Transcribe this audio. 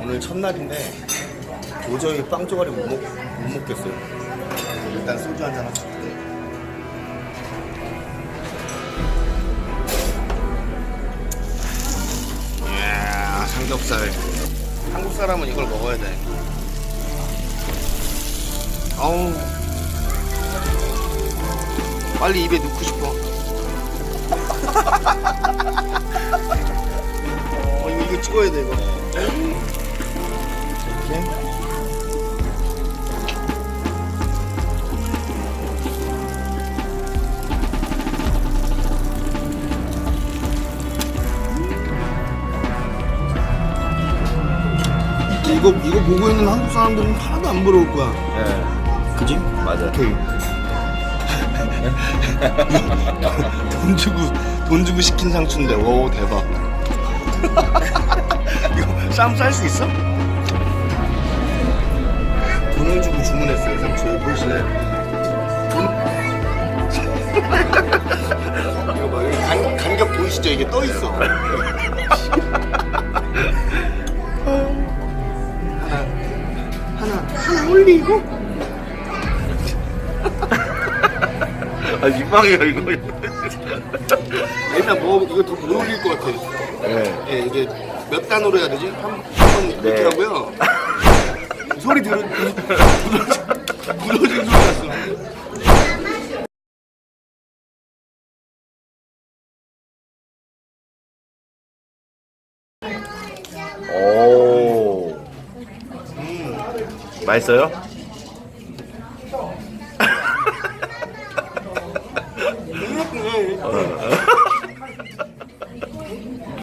오늘 첫날인데 도저히 빵 조각이 못, 먹, 못 먹겠어요. 일단 소주 한잔 하자. 이야, 삼겹살. 한국 사람은 이걸 먹어야 돼. 아우. 빨리 입에 넣고 싶어. 어, 이거, 이거 찍어야 돼, 이거. 이렇게. 이거 이거 보고 있는 한국 사람들은 하나도 안 부러울 거야. 예. 그지? 맞아. 오케이. 돈 주고 돈 주고 시킨 상추인데 오 대박. 이거 쌈쌀수 있어? 돈을 주고 주문했어요 여기 보이시나요? 돈. 이거 봐 여기 간, 간격 보이시죠? 이게 떠 있어. 하나 하나 하나 올리고. 아, 민망해요, 이거. 일단 뭐 이거 더 못 올릴 것 같아. 네. 예, 이게 몇 단으로 해야 되지? 한번 네. 넣더라고요. 소리 들은, 부러진 소리 났어. 오. 맛있어요? 음. 음, 음.